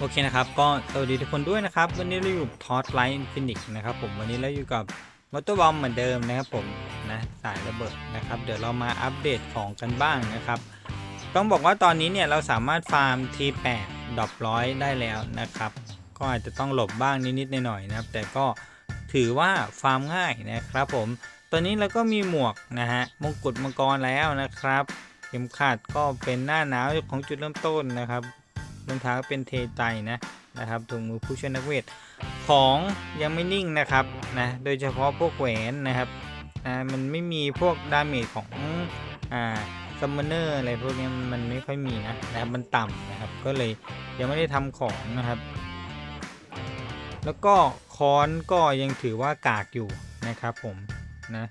โอเคนะครับ ก็สวัสดีทุกคนด้วยนะครับ วันนี้เราอยู่ทอสไลท์อินฟินิกนะครับผมวันนี้เราอยู่กับมอเตอร์บอมเหมือนเดิมนะครับผมนะสายระเบิดนะครับ เดี๋ยวเรามาอัปเดตของกันบ้างนะครับ ต้องบอกว่าตอนนี้เนี่ยเราสามารถฟาร์ม T8 ดอบร้อยได้แล้วนะครับ ก็อาจจะต้องหลบบ้างนิดๆหน่อยๆนะครับ แต่ก็ถือว่าฟาร์มง่ายนะครับผมตอนนี้เราก็มีหมวกนะฮะมงกุฎมังกรแล้วนะครับ เข็มขัดก็เป็นหน้าหนาวของจุดเริ่มต้นนะครับ รองเท้าเป็นเทใจนะนะครับถุงมือผู้ช่วยนักเวทของยังไม่นิ่งนะครับนะโดยเฉพาะพวกแหวนนะครับอ่ามันไม่มีพวกดาเมจของอ่าซัมมอนเนอร์อะไรพวกนี้มันไม่ค่อยมีนะนะครับมันต่ำนะครับก็เลยยังไม่ได้ทำของนะครับ แล้วก็ค้อนก็ยังถือว่ากากอยู่นะครับผมนะ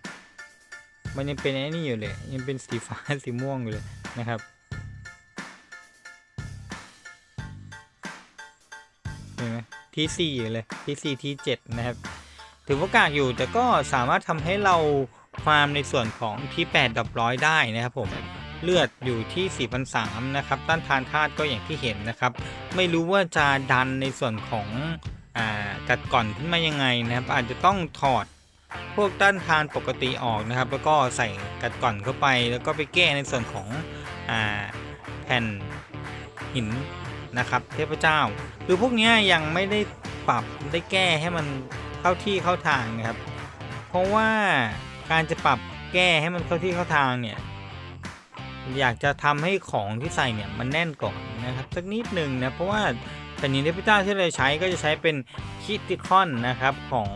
มันยังเป็นไอ้นี่อยู่เลยยังเป็นสีฟ้าสีม่วงอยู่เลยนะครับ ไหมทีสี่เลยทีสี่ทีเจ็ดนะครับ ถือว่ากากอยู่แต่ก็สามารถทำให้เราฟาร์มในส่วนของที่ 8 ดับร้อยได้นะครับผมเลือดอยู่ที่4,300นะครับ ต้านทานธาตุก็อย่างที่เห็นนะครับ ไม่รู้ว่าจะดันในส่วนของกัดก่อนขึ้นมายังไงนะครับ อาจจะต้องถอดพวกต้านทานปกติออกนะครับ แล้วก็ใส่กัดก่อนเข้าไป แล้วก็ไปแก้ในส่วนของอแผ่นหิน นะครับ เทพเจ้าคือพวกนี้ยังไม่ได้ปรับได้แก้ให้มันเข้าที่เข้าทางนะครับ เพราะว่าการจะปรับแก้ให้มันเข้าที่เข้าทางเนี่ยอยากจะทำให้ของที่ใส่เนี่ยมันแน่นก่อนนะครับสักนิดหนึ่งนะเพราะว่าแผ่นหินเทพเจ้าที่เราใช้ก็จะใช้เป็นคิติคอนนะครับของ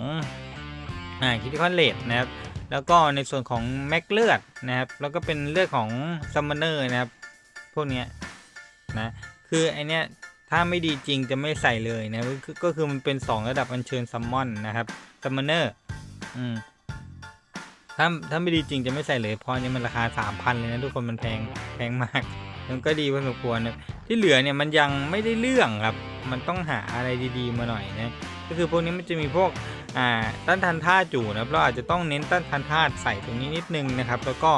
อ่าคิติคอนเลดนะครับแล้วก็ในส่วนของแม็กเลือดนะครับแล้วก็เป็นเลือดของซัมมอนเนอร์นะครับพวกนี้นะ คือไอเนี้ยถ้าไม่ดีจริงจะไม่ใส่เลยนะก็คือก็คือมันเป็น 2 ระดับอัญเชิญซัมมอนนะครับซัมมอนเนอร์อืมถ้าถ้าไม่ดีจริงจะไม่ใส่เลยเพราะอันนี้มันราคา 3,000 เลยนะทุกคนมันแพงแพงมากมันก็ดีพอสมควรนะที่เหลือเนี่ยมันยังไม่ได้เรื่องครับ มันต้องหาอะไรดีๆมาหน่อยนะก็คือพวกนี้มันจะมีพวกอ่าต้านทานธาตุอยู่นะเราอาจจะต้องเน้นต้านทานธาตุใส่ตรงนี้นิดนึงนะครับ แล้วก็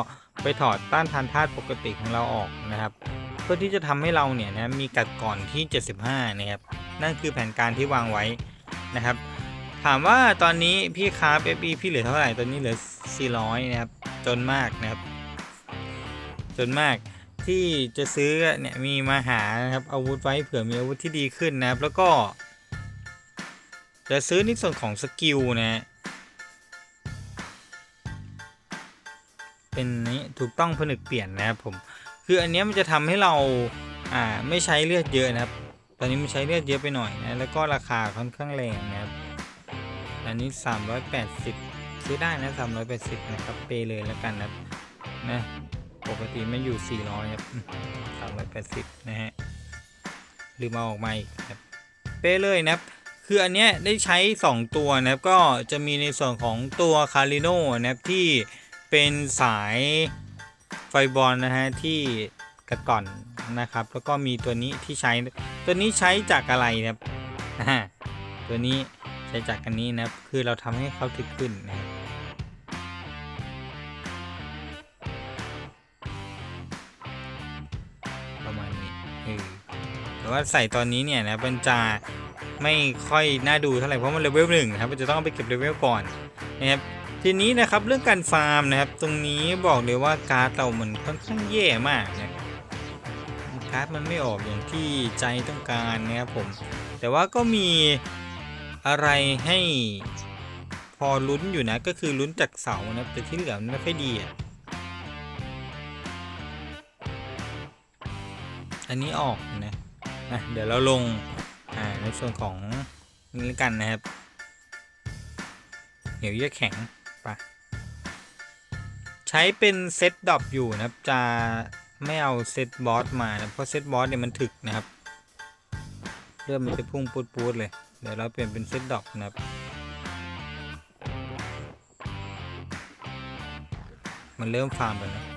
ไปถอดต้านทานธาตุปกติของเราออกนะครับ เพื่อที่จะทำให้เราเนี่ยนะมีกัดก่อนที่ 75 นะครับ นั่นคือแผนการที่วางไว้นะครับ ถามว่าตอนนี้พี่คาร์ฟ FE พี่เหลือเท่าไหร่ ตอนนี้เหลือ 400 นะครับ จนมากนะครับ จนมากที่จะซื้อเนี่ยมีมาหานะครับอาวุธไว้เผื่อมีอาวุธที่ดีขึ้นนะครับ แล้วก็ จะซื้อในส่วนของสกิลนะฮะเป็นนี้ถูกต้องผนึกเปลี่ยนนะครับผม คืออันนี้มันจะทำให้เราอ่าไม่ใช้เลือดเยอะนะครับ ตอนนี้มันใช้เลือดเยอะไปหน่อยนะ แล้วก็ราคาค่อนข้างแรงนะครับ อันนี้ 380 ซื้อได้นะ 380 นะครับ เปเลยแล้วกันนะนะ ปกติมันอยู่ 400 ครับ 380 นะฮะ ลืมเอาออกมาอีกครับ เปเลยนะครับคืออันเนี้ยได้ใช้ 2 ตัวนะครับ ก็จะมีในส่วนของตัวคาริโนนะครับที่เป็นสาย ไฟบอลนะฮะที่กระก่อนนะครับ แล้วก็มีตัวนี้ที่ใช้ตัวนี้ใช้จากอะไรนะครับตัวนี้ใช้จากกันนี้นะคือเราทำให้เขาถึกขึ้นนะประมาณนี้เออแต่ว่าใส่ตอนนี้เนี่ยนะมันจะไม่ค่อยน่าดูเท่าไหร่เพราะมันเลเวลหนึ่งครับมันจะต้องไปเก็บเลเวลก่อนนะครับ ทีนี้นะครับเรื่องการฟาร์มนะครับ ตรงนี้บอกเลยว่าการ์ดเรามันค่อนข้างแย่มากนะการ์ดมันไม่ออกอย่างที่ใจต้องการนะครับผม แต่ว่าก็มีอะไรให้พอลุ้นอยู่นะก็คือลุ้นจากเสานะแต่ที่เหลือมันไม่ค่อยดีอะอันนี้ออกนะนะเดี๋ยวเราลงอ่าในส่วนของนี้กันนะครับเหนียวเยือแข็ง ช้เป็นเซตดรอปอยู่นะครับจะไม่เอาเซตบอสมานะเพราะเซตบอสเนี่ยมันถึกนะครับเริ่มมันจะพุ่งปูดๆเลย เดี๋ยวเราเปลี่ยนเป็นเซตดรอปนะครับมันเริ่มฟาร์มไปแล้ว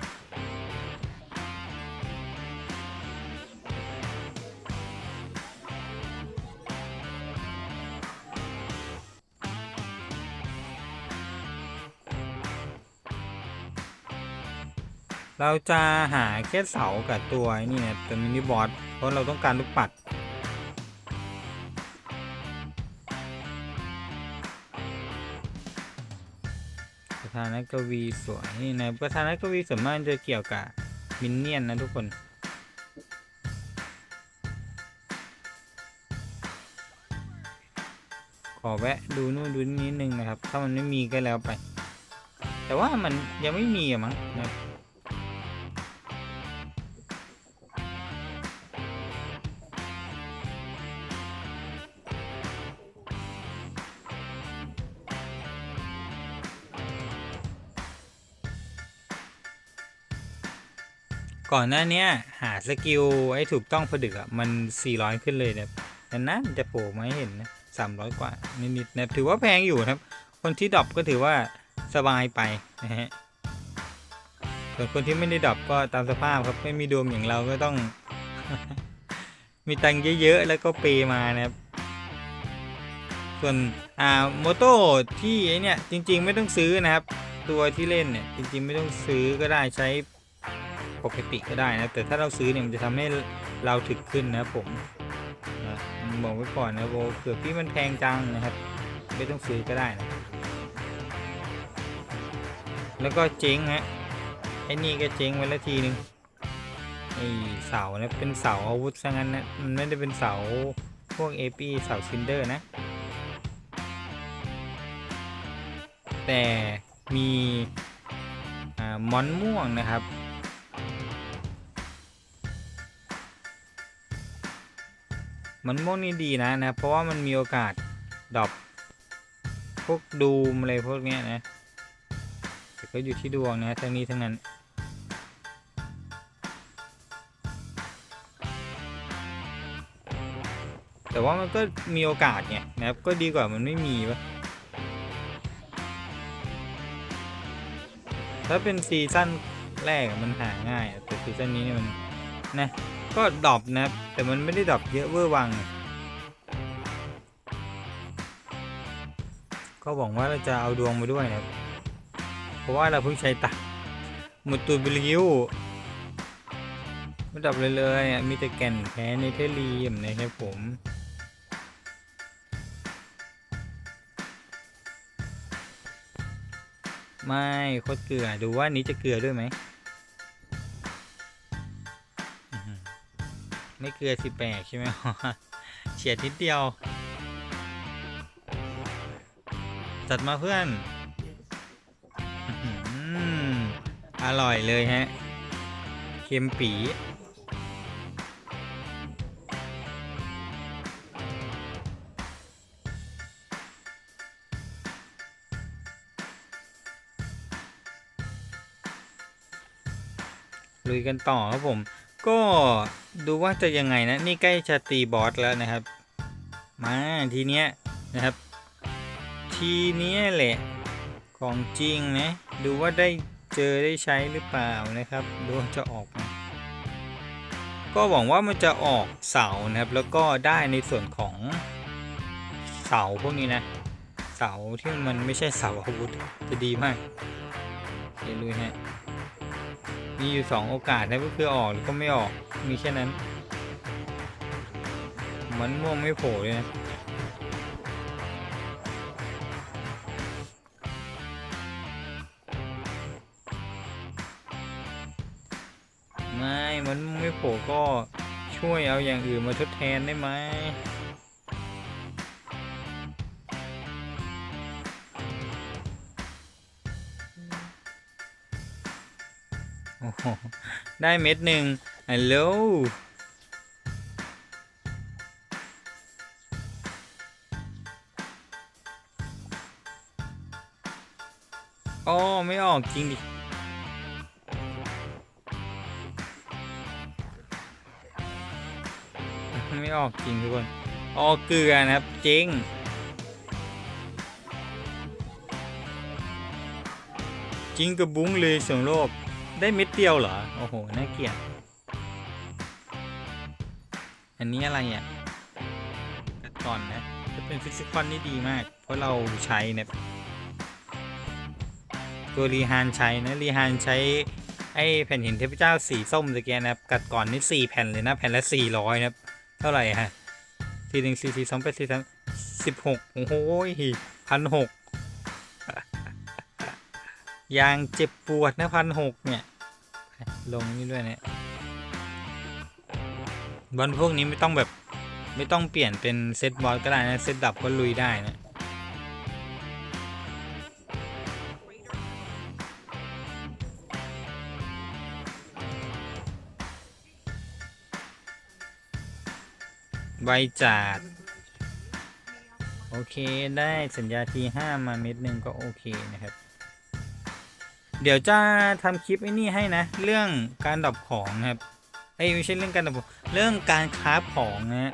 เราจะหาแค่เสากับตัวนี่นะตัวมินิบอสเพราะเราต้องการลูกปัด ประธานกวีสวยนี่นะประธานกวีส่มากจะเกี่ยวกับมินเนียนนะทุกคนขอแวะดูนู่นดูนิดนึงนะครับ ถ้ามันไม่มีก็แล้วไป แต่ว่ามันยังไม่มีอะมั้งนะ ก่อนหน้านี้หาสกิลให้ถูกต้องผดึกอะมัน 400 ขึ้นเลยนะครับแต่นั้นจะโผล่มาให้เห็นนะ300 กว่านิดๆนะครับถือว่าแพงอยู่ครับ คนที่ดรอปก็ถือว่าสบายไปนะฮะส่วนคนที่ไม่ได้ดรอปก็ตามสภาพครับไม่มีดวงอย่างเราก็ต้อง มีตังค์เยอะๆแล้วก็เปมานะครับส่วนอ่าโมโต้ที่ไอเนี่ยจริง ๆ ไม่ต้องซื้อนะครับ ตัวที่เล่นเนี่ยจริง ๆ ไม่ต้องซื้อก็ได้ใช้ ปกติก็ได้นะ แต่ถ้าเราซื้อเนี่ยมันจะทำให้เราถึกขึ้นนะผมนะบอกไว้ก่อนนะโบเผื่อพี่มันแพงจังนะครับ ไม่ต้องซื้อก็ได้นะแล้วก็เจ๊งฮะไอ้นี่ก็เจ๊งไว้ละทีนึงไอ้เสานะเป็นเสาอาวุธซะงั้นนะมันไม่ได้เป็นเสาพวกเอปีเสาซินเดอร์นะ แต่มีมอนม่วงนะครับ มันม่วงนี่ดีนะนะ เพราะว่ามันมีโอกาสดรอปพวกดูมอะไรพวกเนี้ยนะแต่ก็อยู่ที่ดวงนะทั้งนี้ทั้งนั้นแต่ว่ามันก็มีโอกาสไงนะครับ ก็ดีกว่ามันไม่มีวะถ้าเป็นซีซั่นแรกมันหาง่าย แต่ซีซั่นนี้เนี่ยมันนะ ก็ดรอปนะครับ แต่มันไม่ได้ดรอปเยอะเวอร์วัง ก็หวังว่าเราจะเอาดวงมาด้วยนะครับ เพราะว่าเราเพิ่งใช้ตักหมดตัวบิลิวไม่ดับเลยเลยมีแต่แก่นแพ้ในเทอรีมนะครับผมไม่โคตรเกลือดูว่านี้จะเกลือด้วยไหม ไม่เกลือสิแปลกใช่ไหมเฉียดนิดเดียว จัดมาเพื่อนอื้อหืออร่อยเลยฮะ เค็มปีลุยกันต่อครับผม ก็ดูว่าจะยังไงนะนี่ใกล้จะตีบอสแล้วนะครับ มาทีเนี้ยนะครับ ทีเนี้ยแหละของจริงนะดูว่าได้เจอได้ใช้หรือเปล่านะครับดูว่าจะออกไหมก็หวังว่ามันจะออกเสานะครับ แล้วก็ได้ในส่วนของเสาพวกนี้นะ เสาที่มันไม่ใช่เสาอาวุธจะดีมากเดี๋ยวลุยฮะ มีอยู่สองโอกาสนะก็คือออกหรือก็ไม่ออก มีแค่นั้น มันม่วงไม่โผล่เลยนะไม่มันไม่โผล่ก็ช่วยเอาอย่างอื่นมาทดแทนได้ไหม ได้เม็ดหนึ่งฮัลโหลอ๋อไม่ออกจริงดิ ไม่ออกจริงทุกคน ออกเกลือนะครับจริงจริงกับบุ้งเลยสียงโลก ได้เม็ดเดียวเหรอ โอ้โห น่าเกลียด อันนี้อะไรอะกัดก่อนนะ จะเป็นฟิสิกอนนี่ดีมาก เพราะเราใช้เนี่ย ตัวรีฮานใช้นะ รีฮานใช้ ไอ้แผ่นหินเทพเจ้าสีส้มตะเกียนะครับ กัดก่อนนี่สี่แผ่นเลยนะ แผ่นละสี่ร้อยนะ เท่าไหร่ฮะสี่หนึ่งสี่สี่สองแปดสี่สามสิบหกโอ้โหพันหก ย่างเจ็บปวดนะพันหกเนี่ย ลงนี่ด้วยเนี่ยบอลพวกนี้ไม่ต้องแบบไม่ต้องเปลี่ยนเป็นเซตบอลก็ได้นะ เซตดับก็ลุยได้นะใบจัดโอเคได้สัญญาทีห้ามาเม็ดหนึ่งก็โอเคนะครับ เดี๋ยวจะทำคลิปไอ้นี่ให้นะ เรื่องการดับของนะครับเอ้ไม่ใช่เรื่องการดับของเรื่องการคราฟของนะ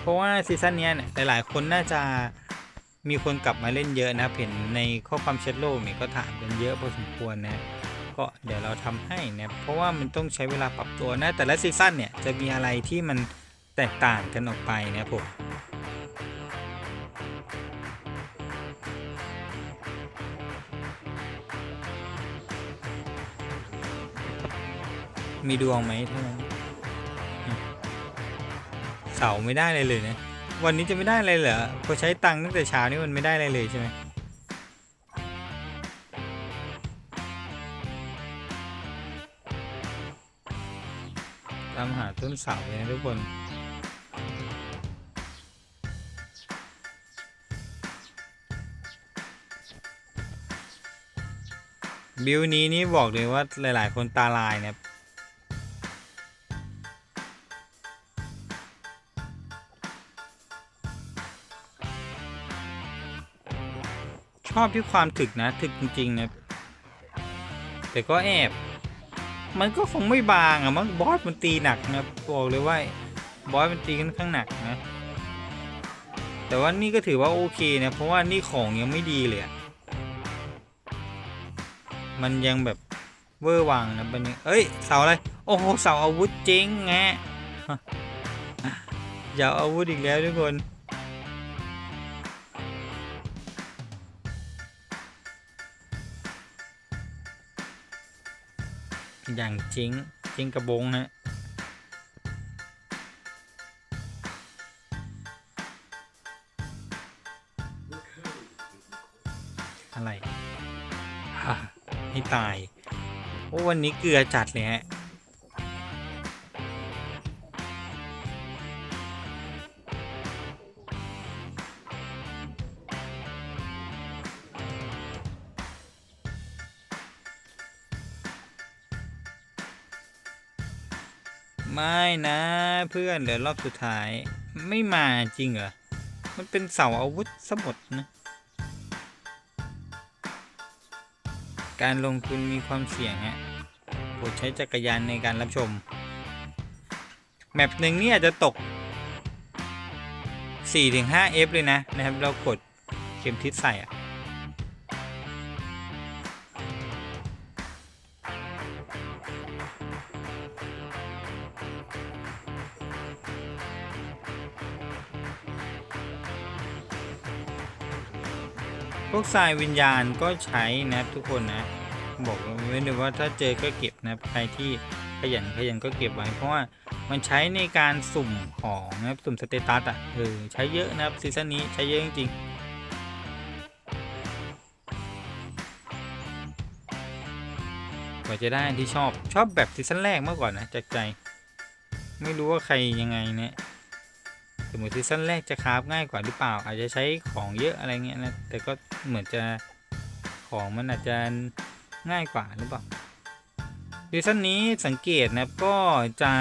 เพราะว่าซีซั่นเนี้ยเนี่ยหลาย ๆ คนน่าจะมีคนกลับมาเล่นเยอะนะเห็นในข้อความแชทโลกเนี่ยก็ถามกันเยอะพอสมควรนะก็เดี๋ยวเราทำให้นะเพราะว่ามันต้องใช้เวลาปรับตัวนะแต่ละซีซั่นเนี่ยจะมีอะไรที่มันแตกต่างกันออกไปนะผม มีดวงไหมเท่านั้นเสาไม่ได้เลยเลยนะ วันนี้จะไม่ได้อะไรเหรอพอใช้ตังค์ตั้งแต่เช้านี่มันไม่ได้อะไรเลยใช่ไหมตามหาต้นเสาเลยนะทุกคนบิวนี้นี่บอกเลยว่าหลาย ๆ คนตาลายเนะ ชอบที่ความถึกนะ ถึกจริงๆนะ แต่ก็แอบ มันก็คงไม่บางอะมั้งบอสมันตีหนักนะบอกเลยว่าบอสมันตีค่อนข้างหนักนะ แต่ว่านี่ก็ถือว่าโอเคนะ เพราะว่านี่ของยังไม่ดีเลยมันยังแบบเวอร์วังนะมันยังเอ้ยเสาอะไร โอ้โหเสาอาวุธจริงแงอย่าเอาอาวุธอีกแล้วทุกคน อย่างจิงจิงกระบงฮะอะไรฮะให้ตาย โอ้วันนี้เกลือจัดเลยฮะ เพื่อนเหลือรอบสุดท้าย ไม่มาจริงเหรอ มันเป็นเสาอาวุธสมดนะ การลงทุนมีความเสี่ยงฮะโปรดใช้จักรยานในการรับชม แมปหนึ่งนี่อาจจะตก 4-5 F เลยนะนะครับ เรากดเข็มทิศใส่อะ วกทรายวิญญาณก็ใช้นะครับทุกคนนะ บอกไว้เลยว่าถ้าเจอก็เก็บนะใครที่ขยันขยันก็เก็บไว้เพราะว่ามันใช้ในการสุ่มของนะครับสุ่มสเตตัสอะเออใช้เยอะนะครับซีซั่นนี้ใช้เยอะจริงๆกว่าจะได้ที่ชอบชอบแบบซีซั่นแรกมากกว่านะจากใจ ไม่รู้ว่าใครยังไงเนี่ย สมมติซีซั่นแรกจะคราฟง่ายกว่าหรือเปล่า อาจจะใช้ของเยอะอะไรเงี้ยนะ แต่ก็เหมือนจะของมันอาจจะง่ายกว่าหรือเปล่าซีซั่นนี้สังเกตนะก็จะ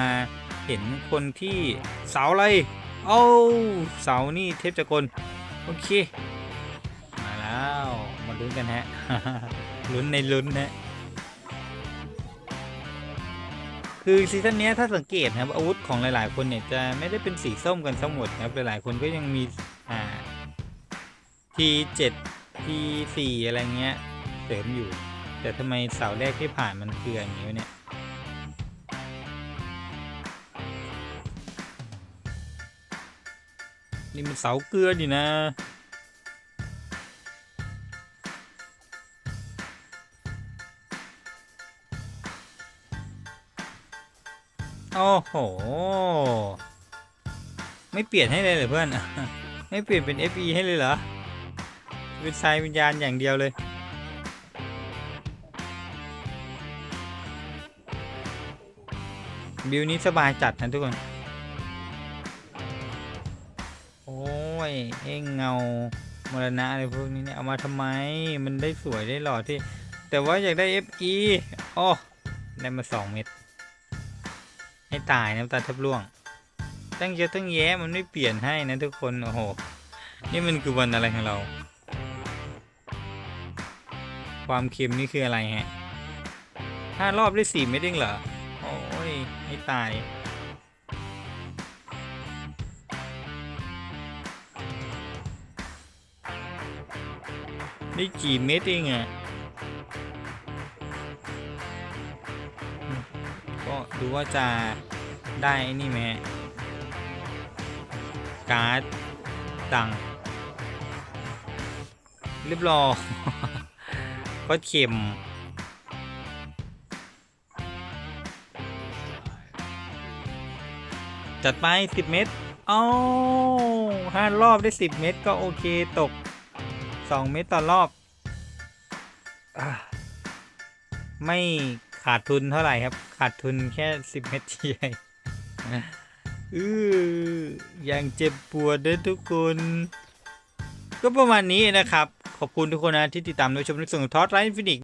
เห็นคนที่เสาอะไรโอ้าเสานี่เทพจักรโอเค มาแล้ว มาลุ้นกันฮะลุ้นในลุ้นนะ คือซีซั่นนี้ถ้าสังเกตนะครับอาวุธของหลาย ๆ คนเนี่ยจะไม่ได้เป็นสีส้มกันทั้งหมดครับหลายๆคนก็ยังมีอ่า T7 T4 อะไรเงี้ยเสริมอยู่ แต่ทำไมเสาแรกที่ผ่านมันเกลืออย่างนี้เนี่ยนี่มันเสาเกลือดินะ โอ้โห ไม่เปลี่ยนให้เลยเหรอเพื่อน ไม่เปลี่ยนเป็น FE ให้เลยเหรอ เป็นทรายวิญญาณอย่างเดียวเลย บิวนี้สบายจัดนะทุกคน โอ้ย เอ้งเงามรณะอะไรพวกนี้เนี่ยเอามาทำไม มันได้สวยได้หล่อที่ แต่ว่าอยากได้ FE อ๋อได้มา 2 เม็ด ให้ตายน้ำตาแทับร่วง ตั้งเยอะตั้งแยะมันไม่เปลี่ยนให้นะทุกคนโอ้โหนี่มันคือวันอะไรของเรา ความเค็มนี่คืออะไรฮะห้ารอบได้สี่เม็ดเองเหรอโอ้ยให้ตายได้กี่เม็ดเองอะ ดูว่าจะได้ไนี่ไหมการ์ดตังเรียบร้อยก็เข็มจัดไปสิบเม็ดเอ้าห้ารอบได้สิบเม็ดก็โอเคตกสองเม็ดต่อรอบอไม่ ขาดทุนเท่าไหร่ครับ ขาดทุนแค่สิบเมตรเชียอือย่างเจ็บปวดด้วยทุกคน ก็ประมาณนี้นะครับ ขอบคุณทุกคนนะที่ติดตามรับชมในส่วนของทอสไลฟ์ฟินิก